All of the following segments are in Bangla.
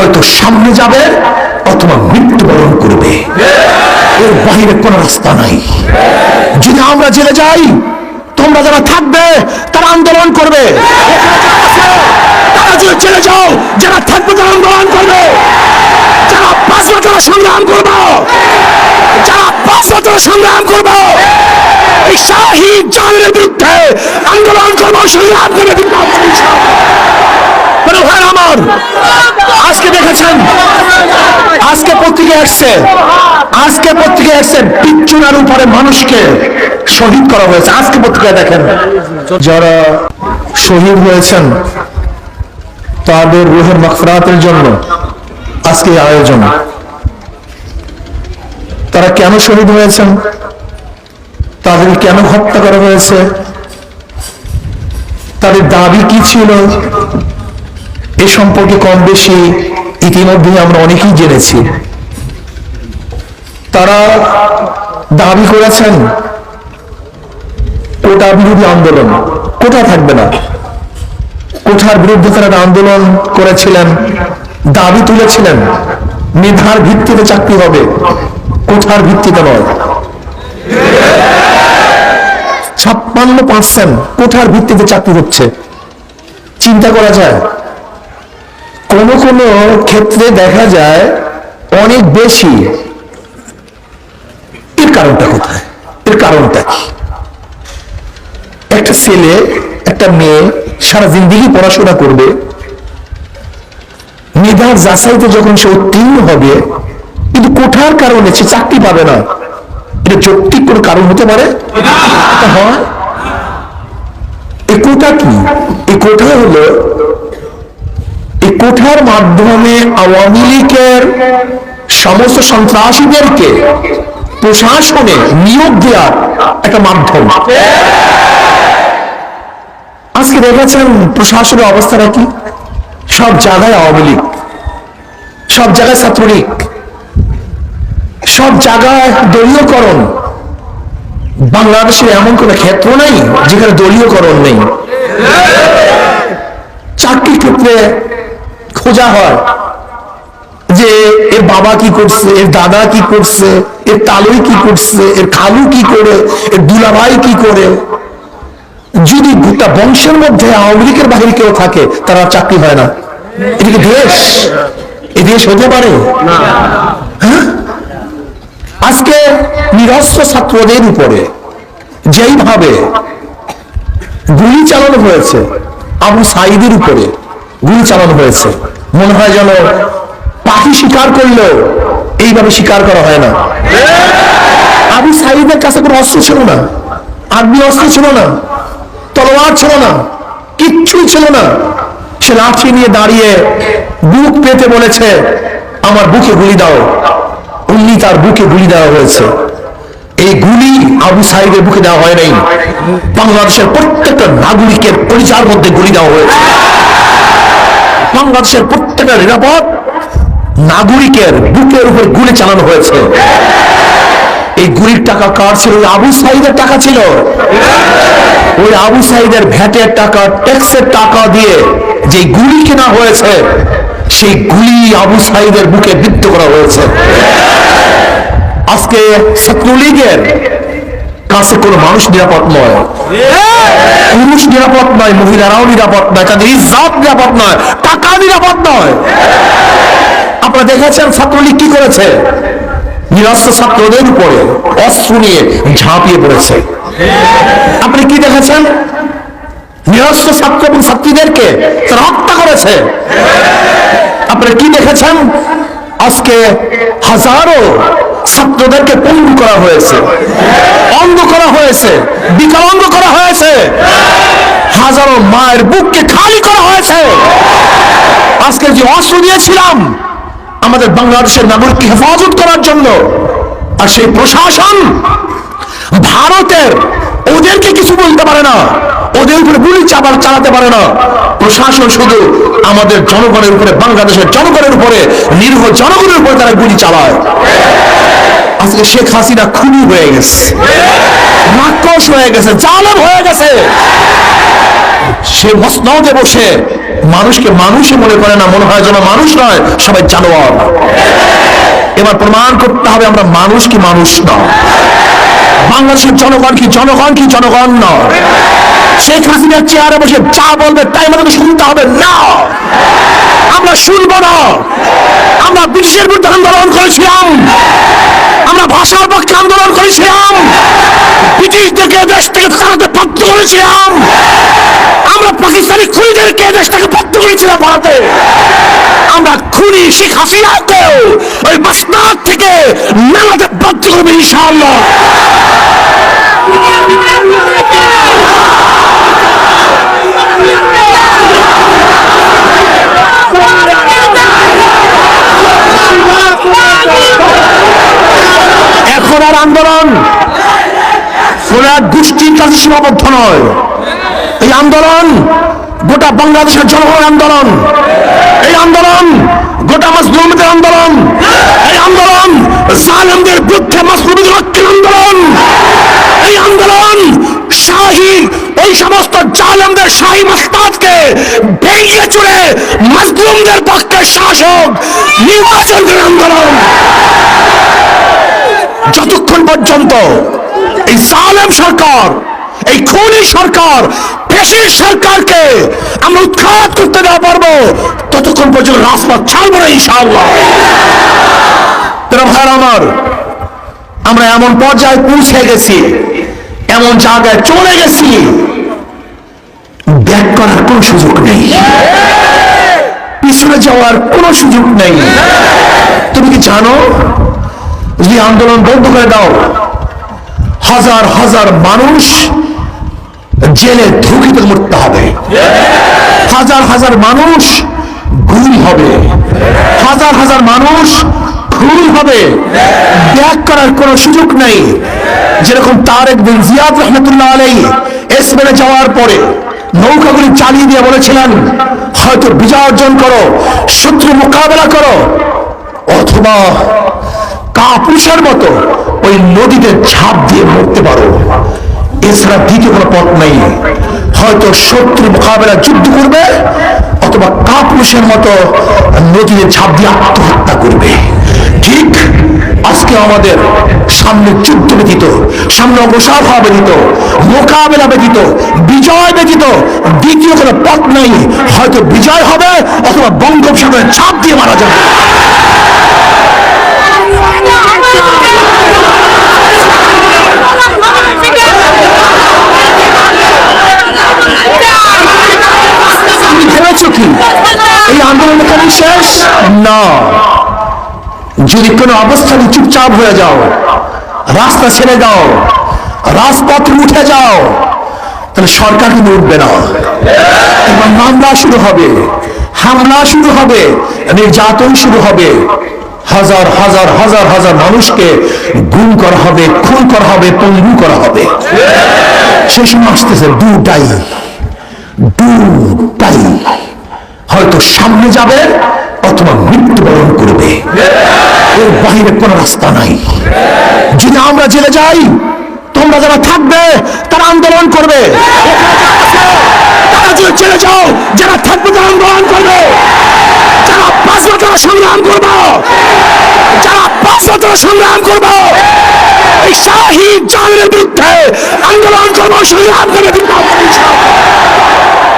হয়তো সামনে যাবে অথবা মৃত্যুবরণ করবে। এর বাইরে কোনো রাস্তা নাই। যদি আমরা জেলে যাই তোমরা যারা থাকবে তারা আন্দোলন করবে। তারা যদি জেলে যাও যারা থাকবে তারা আন্দোলন করবে। যারা সংগ্রাম করব যারা সংগ্রাম করব এই শাহী জালের বিরুদ্ধে আন্দোলন করব সংগ্রাম করব, আমার আজকে দেখেছেন, আজকে পত্রিকা আসছে, আজকে পত্রিকা আসছে বিচ্ছুনার উপরে মানুষকে শহীদ করা হয়েছে। আজকে পত্রিকা দেখেন, যারা শহীদ হয়েছেন, তাদের রুহের মাগফিরাতের জন্য আজকে আয়োজন। তারা কেন শহীদ হয়েছেন? তাদের কেন হত্যা করা হয়েছে? তাদের দাবি কি ছিল? এ সম্পর্কে কম বেশি ইতিমধ্যে আমরা অনেকেই জেনেছি। তারা দাবি করেছেন, কোটা বিরোধী আন্দোলন, কোটা থাকবে না। কোঠার বিরুদ্ধে তারা আন্দোলন করেছিলেন, দাবি তুলেছিলেন, মেধার ভিত্তিতে চাকরি হবে কোঠার ভিত্তিতে নয়। ছাপ্পান্ন পার্সেন্ট কোঠার ভিত্তিতে চাকরি হচ্ছে। চিন্তা করা যায় কোন কোন ক্ষেত্রে দেখা যায় অনেক বেশি। এর কারণটা কোথায়? এর কারণটা কি? একটা ছেলে, একটা মেয়ে সারা জিন্দিগি পড়াশোনা করবে। মেধার যাচাইতে যখন সে উত্তীর্ণ হবে, কিন্তু কোঠার কারণে সে চাকরি পাবে না। এটা যৌক্তিক কোনো কারণ হতে পারে? হয়। এই কোটা কি? এই কোঠা হলো কোঠার মাধ্যমে আওয়ামী লীগের সমস্ত সন্ত্রাসীদেরকে প্রশাসনে নিয়োগ দেওয়ার একটা মাধ্যম। আজকে দেখেছেন প্রশাসনের অবস্থাটা কি? সব জায়গায় আওয়ামী লীগ, সব জায়গায় ছাত্রলীগ, সব জায়গায় দলীয়করণ। বাংলাদেশের এমন কোন ক্ষেত্র নেই যেখানে দলীয়করণ নেই। চাকরির ক্ষেত্রে খোঁজা হয় যে এর বাবা কি করছে এর দাদা কি করছে এর তালুই কি করছে এর খালু কি করে এর দুলাভাই কি করে? যদি গোটা বংশের মধ্যে আওয়ামী লীগের বাহিরে কেউ থাকে তারা চাকরি হয় না। এটা কি দেশ? এ দেশ হতে পারে? হ্যাঁ? আজকে নিরস্ত্র ছাত্রদের উপরে যেইভাবে গুলি চালানো হয়েছে আবু সাইদের উপরে গুলি চালানো হয়েছে। মনে হয় যেন পাখি শিকার করলেও এইভাবে শিকার করা হয় না। আবু সাইদের কাছে কোনো অস্ত্র ছিল না। আগ্নি অস্ত্র ছিল না। তলোয়ার ছিল না। কিচ্ছুই ছিল না। সে লাঠি নিয়ে দাঁড়িয়ে বুক পেতে বলেছে, আমার বুকে গুলি দাও। অমনি তার বুকে গুলি দেওয়া হয়েছে। এই গুলি আবু সাইদের বুকে দেওয়া হয় নাই। বাংলাদেশের প্রত্যেকটা নাগরিকের পরিচার মধ্যে গুলি দেওয়া হয়েছে। বাংলাদেশের প্রত্যেকটা নিরাপদ নাগরিকের বুকের উপর গুলি চালানো হয়েছে। এই গুলির টাকা কার ছিল? ওই আবু সাইদের টাকা ছিল। ওই আবু সাইদের ভ্যাটের টাকা, ট্যাক্সের টাকা দিয়ে যে গুলি কেনা হয়েছে, সেই গুলি আবু সাইদের বুকে বিদ্ধ করা হয়েছে। আজকে ছাত্রলীগের কাছে কোনো মানুষ নিরাপদ নয়। পুরুষ নিরাপদ নয় মহিলারাও নিরাপদ নয় তাদের ইজ্জাত নিরাপদ নয় টাকা নিরাপদ নয়। আপনারা দেখেছেন ছাত্রলীগ কি করেছে? নিরস্ত্র ছাত্রদের উপরে অস্ত্র নিয়ে ঝাঁপিয়ে পড়েছে। আপনি কি দেখেছেন? নিরস্ত্র ছাত্র এবং ছাত্রীদেরকে তারা হত্যা করেছে। আপনারা কি দেখেছেন? আজকে হাজারো ছাত্রদেরকে পঙ্গু করা হয়েছে। অন্ধ করা হয়েছে। বিকলাঙ্গ করা হয়েছে। হাজারো মায়ের বুককে খালি করা হয়েছে। আজকে যে অস্ত্র দিয়েছিলাম, আমাদের বাংলাদেশের নাগরিককে হেফাজত করার জন্য, আর সেই প্রশাসন ভারতের, ওদেরকে কিছু বলতে পারে না। ওদের উপরে গুলি চাপার চালাতে পারে না। প্রশাসন শুধু আমাদের জনগণের উপরে, বাংলাদেশের জনগণের উপরে নির্ভ জনগণের উপরে তারা গুলি চালায়। আজকে শেখ হাসিনা খুনি হয়ে গেছে। রাক্ষস হয়ে গেছে, জালেম হয়ে গেছে। সে মসনদে বসে মানুষকে মানুষই মনে করে না, মনে হয় যেন মানুষ নয়, সবাই জানোয়ার। এবার প্রমাণ করতে হবে আমরা মানুষ কি মানুষ নয়। বাংলাদেশের জনগণ কি জনগণ কি জনগণ নয়। শেখ হাসিনার চেয়ারে বসে যা বলবে তাই আমাদেরকে শুনতে হবে না। আমরা শুনব না। আমরা ব্রিটিশের বিরুদ্ধে আন্দোলন করেছিলাম। আমরা ভাষার পক্ষে আন্দোলন করেছিলাম। ব্রিটিশদেরকে দেশ থেকে তাড়াতে বাধ্য করেছিলাম। আমরা পাকিস্তানি খুনিদেরকে দেশ থেকে বাধ্য করেছিলাম ভারতে। আমরা খুনি শেখ হাসিনাকেও ওই মাসনাদ থেকে মেলাতে বাধ্য করবে ইনশাআল্লাহ। এখন আর আন্দোলন। এক গোষ্ঠীর কাছে সীমাবদ্ধ নয়। এই আন্দোলন গোটা বাংলাদেশের জনগণের আন্দোলন। এই আন্দোলন গোটা মাসলুমদের আন্দোলন। এই আন্দোলন জালেমদের বিরুদ্ধে মাসলুমদের রক্ষের আন্দোলন এই আন্দোলন শাহী ওই সমস্ত জালেমদের শাহী মাস্তাদকে ভেঙে চুড়ে মাসলুমদের পক্ষে শাসক নির্বাচনের আন্দোলন। যতক্ষণ পর্যন্ত এই সালেম সরকার, এই খুনি সরকার পেশির সরকারকে আমরা উৎখাত করতে না পারব, ততক্ষণ পর্যন্ত রাজপথ ছাড়বো না ইনশাআল্লাহ। ভাই আমার, আমরা এমন পর্যায়ে পৌঁছে গেছি, এমন জায়গায় চলে গেছি ব্যাক করার কোনো সুযোগ নেই। পিছনে যাওয়ার কোনো সুযোগ নেই। তুমি কি জানো? যদি আন্দোলন বন্ধ করে দাও, হাজার হাজার মানুষ জেলে ধুকিতে মরতে হবে। হাজার হাজার মানুষ গুম হবে। হাজার হাজার মানুষ খুন হবে। ব্যাগ করার কোনো সুযোগ নেই। যেরকম তারেক বিন জিয়াদ রহমতুল্লাহ আলাই এসবেনে যাওয়ার পরে নৌকাগুলি চালিয়ে দিয়ে বলেছিলেন, হয়তো বিজয় অর্জন করো, শত্রু মোকাবেলা করো, অথবা কাপুরুষের মতো ওই নদীতে ঝাঁপ দিয়ে মরতে পারো। এছাড়া দ্বিতীয় কোনো পথ নেই। হয়তো শত্রু মোকাবেলা যুদ্ধ করবে, অথবা কাপুরুষের মতো নদীতে ঝাঁপ দিয়ে আত্মহত্যা করবে। ঠিক আজকে আমাদের সামনে যুদ্ধ ব্যতীত, সামনে অবসাদ হওয়া ব্যতীত, মোকাবেলা ব্যতীত, বিজয় ব্যতীত দ্বিতীয় কোনো পথ নেই। হয়তো বিজয় হবে অথবা বঙ্গোপসাগরে ঝাঁপ দিয়ে মারা যাবে। এই আন্দোলন এখানে শেষ? না। যদি কোনো অবস্থানে চুপচাপ হয়ে যাও, রাস্তা ছেড়ে দাও, রাজপথে উঠে যাও, তাহলে সরকার কিন্তু উঠবে না। এবং মামলা শুরু হবে, হামলা শুরু হবে, নির্যাতন শুরু হবে। হাজার হাজার হাজার হাজার মানুষকে গুম করা হবে, খুন করা হবে পঙ্গু করা হবে। সে সময় আসতেছে দুটাই দুটাই। হয়তো সামনে যাবে অথবা মৃত্যুবরণ করবে। এর বাহিরে কোনো রাস্তা নাই। যদি আমরা জেলে যাই, তোমরা যারা থাকবে, তারা আন্দোলন করবে। তারা যদি জেলে যাও, যারা থাকবে, তারা আন্দোলন করবে। যারা পাঁচ বছর সংগ্রাম করব, যারা পাঁচ বছর সংগ্রাম করব, এই জালের বিরুদ্ধে আন্দোলন করব, সংগ্রাম করবে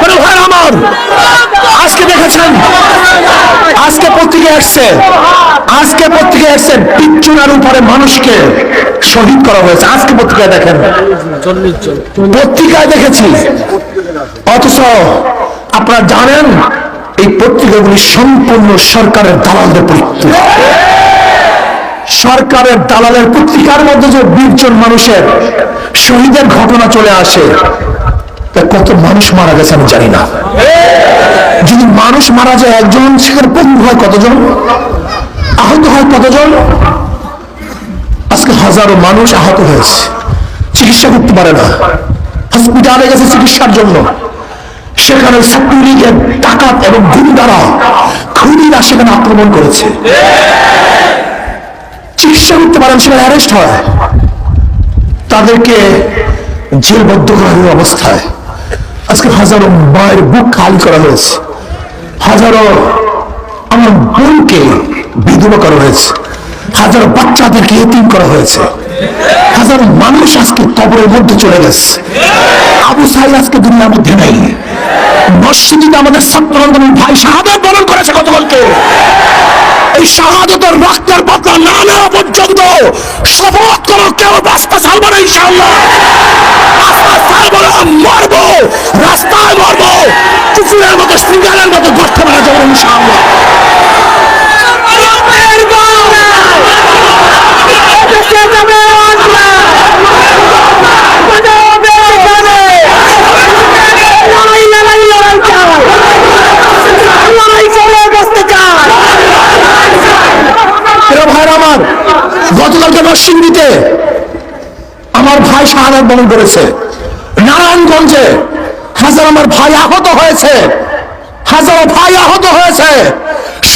বড় ভাই আমার আজকে দেখেছেন আজকে পত্রিকা আসছে আজকে পত্রিকা আসছে বিচ্ছুনার উপরে মানুষকে শহীদ করা হয়েছে। আজকে পত্রিকায় দেখেন। পত্রিকায় দেখেছি। অথচ আপনারা জানেন, এই পত্রিকাগুলি সম্পূর্ণ সরকারের দালালদের পত্রিকা সরকারের দালালের পত্রিকার মধ্যে যে বিশজন মানুষের শহীদের ঘটনা চলে আসে, তা কত মানুষ মারা গেছে আমি জানি না। যদি মানুষ মারা যায় একজন, সেখানে পঙ্গু হয় কতজন? আহত হয় কতজন? আজকে হাজারো মানুষ আহত হয়েছে। চিকিৎসা করতে পারে না। হসপিটালে গেছে চিকিৎসার জন্য। সেখানে ছাত্রলীগের ডাকাত এবং গুন্ডারা খুনিরা সেখানে আক্রমণ করেছে। চিকিৎসা করতে পারেন, সেখানে অ্যারেস্ট হয়। তাদেরকে জেলবদ্ধ করা অবস্থায়। আজকে হাজারো মায়ের বুক খালি করা হয়েছে। হাজারো আমার বোনকে বিধবা করা হয়েছে। হাজারো বাচ্চাদেরকে এতিম করা হয়েছে। হাজারো মানুষ আজকে কবরের মধ্যে চলে গেছে। আবু সাইদ আজকে দুনিয়ার মধ্যে নেই। মসজিদে আমাদের ছাত্র ভাই শাহাদাত বরণ করেছে গতকালকে। এই শাহাদতের রক্তের বদলা না নেওয়া পর্যন্ত শপথ করো, কেউ বাঁচতে ছাড়বো না ইনশাল্লাহ মরবো, রাস্তায় মরবো কুকুরের মতো সিঙ্গারের মতো গর্ত মারা যাব ইনশাআল্লাহ। শাহাদাত করেছে। নারায়ণগঞ্জে হাজার আমার ভাই আহত হয়েছে। হাজার ভাই আহত হয়েছে।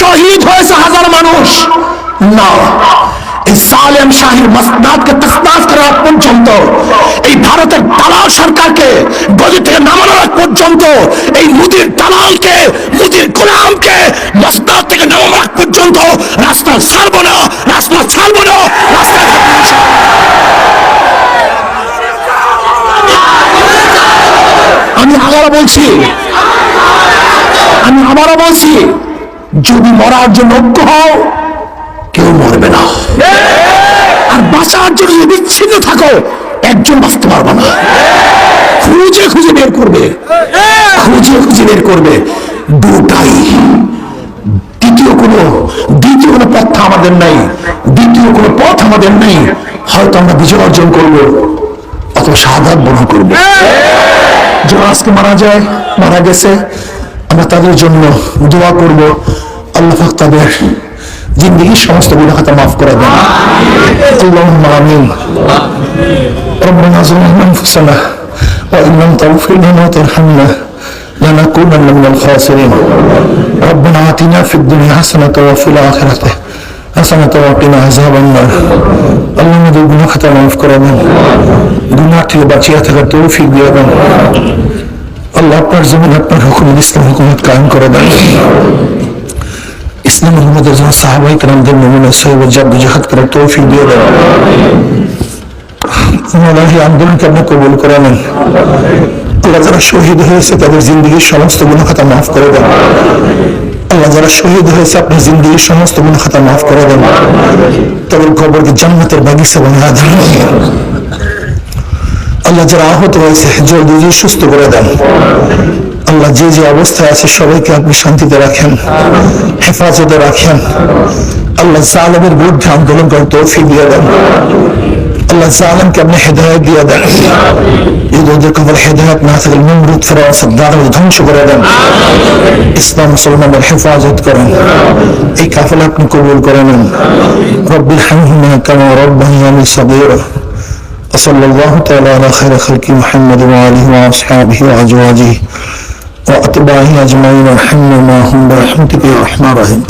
শহীদ হয়েছে হাজার মানুষ। না সালেম পর্যন্ত, এই ভারতের সরকারকে থেকে পর্যন্ত, এই মুদির মুদির গোলামকে পর্যন্ত রাস্তা ছাড়বো না, রাস্তা ছাড়বো না, রাস্তা থাকব ইনশাআল্লাহ। আমি আবারও বলছি, আমি আবারও বলছি, যদি মরার জন্য ঐক্য হও কেউ মরবে না। আর বাঁচার জন্য যদি বিচ্ছিন্ন থাকো, একজন বাঁচতে পারবে না। খুঁজে খুঁজে বের করবে। খুঁজে খুঁজে বের করবে। দুটাই। দ্বিতীয় কোনো দ্বিতীয় কোনো পথ আমাদের নাই। দ্বিতীয় কোনো পথ আমাদের নেই। হয়তো আমরা বিজয় অর্জন করব, অথবা শাহাদাত বরণ করব। যারা আজকে মারা যায় মারা গেছে আমরা তাদের জন্য দোয়া করব আল্লাহ পাক তাদের জিন্দগির সমস্ত গুণা খাতা মাফ করে দেন اللهم آمين ربنا ظلمنا أنفسنا وإن لم تغفر لنا وترحمنا لنكونن من الخاسرين ربنا آتنا في الدنيا حسنة وفي الآخرة حسنة وقنا عذاب النار اللهم আমাদের গুনাহ খাতা মাফ করে দেন গুনাহ থেকে বাঁচিয়ে থাকার তৌফিক দিয়ে দেন আল্লাহ আপনার জমিন আপনার হুকুম ইসলাম হুকুমত কায়েম করে দেন ইসলাম মোহাম্মদের জন্য সাহাবাই কালামদের নমুনা সহিব জাব্দু জাহাদ করার তৌফিক দিয়ে দেন আমাদের এই আন্দোলনকে আপনি কবুল করে নেন আল্লাহ যারা শহীদ হয়েছে তাদের জিন্দগির সমস্ত গুণা খাতা মাফ করে দেন আল্লাহ যারা শহীদ হয়েছে, আপনার জিন্দগির সমস্ত গুণ খাতা মাফ করে দেন। তাদের কবরকে জান্নাতের বাগিচা বানিয়ে আল্লাহ যারা আহত হয়েছে, জলদি সুস্থ করে দেন। আল্লাহ যে যে অবস্থায় আছে, সবাইকে আপনি শান্তিতে রাখেন, হেফাজতে রাখেন। আল্লাহ জালেমের বিরুদ্ধে আন্দোলন করার তৌফিক দিয়ে দেন। الله سالم من حداد يا ده يدودك في الحداد مثل الممرض في راس الدار ودهم شكرا ده إسلام مسلمان بالحفاظ يذكرون إي كافل كافلات قبول كرنا رب الحمهما كما ربياني الصغير وصلى الله تعالى على خير خلق محمد وآله وأصحابه وأزواجه. وأتباعه أجمعين. وارحمنا هم برحمتك يا أرحم الراحمين